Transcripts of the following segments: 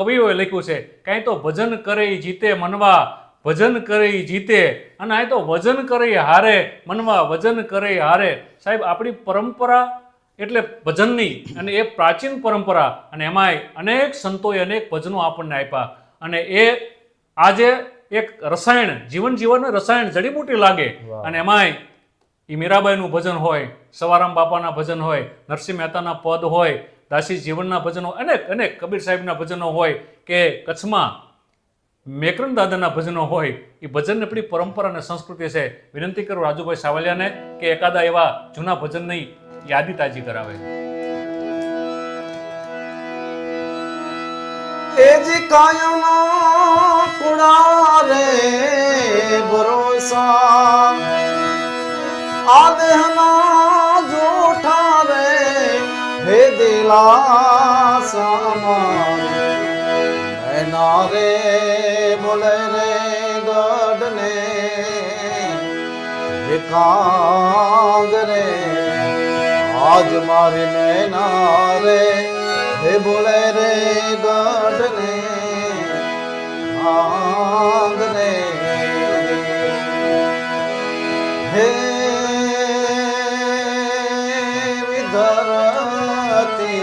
કવિઓએ લખ્યું છે કાંઈ તો ભજન કરે જીતે મનવા ભજન કરે જીતે અને આ તો વજન કરે હારે મનવા વજન કરે હારે. સાહેબ આપણી પરંપરા એટલે ભજનની અને એ પ્રાચીન પરંપરા અને એમાંય અનેક સંતોએ અનેક ભજનો આપણને આપ્યા. અને એ આજે એક રસાયણ જીવન જીવનનું રસાયણ જડીબૂટી લાગે. અને એમાંય એ મીરાબાઈનું ભજન હોય સવારામ બાપાના ભજન હોય નરસિંહ મહેતાના પદ હોય દાસી જીવનના ભજનો, અનેક અનેક કબીર સાહેબના ભજનો હોય કે કચ્છમાં મેકરન દાદાના ભજનો હોય, એ ભજન આપણી પરંપરા અને સંસ્કૃતિ છે. વિનંતી કરું રાજુભાઈ સાવલિયાને કે એકાદા એવા જૂના ભજનની યાદી તાજી કરાવે. એજી કાયમ કુડા રે સામા એના રે બોલે રે ગઢને એકાંગ રે આજ મારી નૈના રે હે બોલે રે ગઢને આંગ રે હે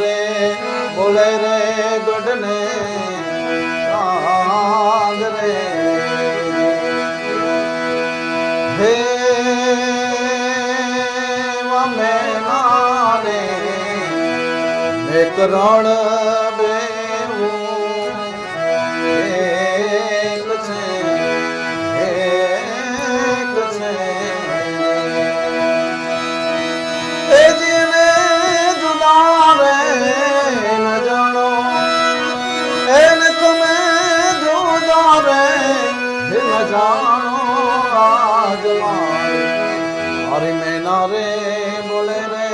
રે બોલે રે ગઢને કાંગ રે. હે વમે નારે મેં કરણ બેવું આજ મારે હરી મેના રે બોલે રે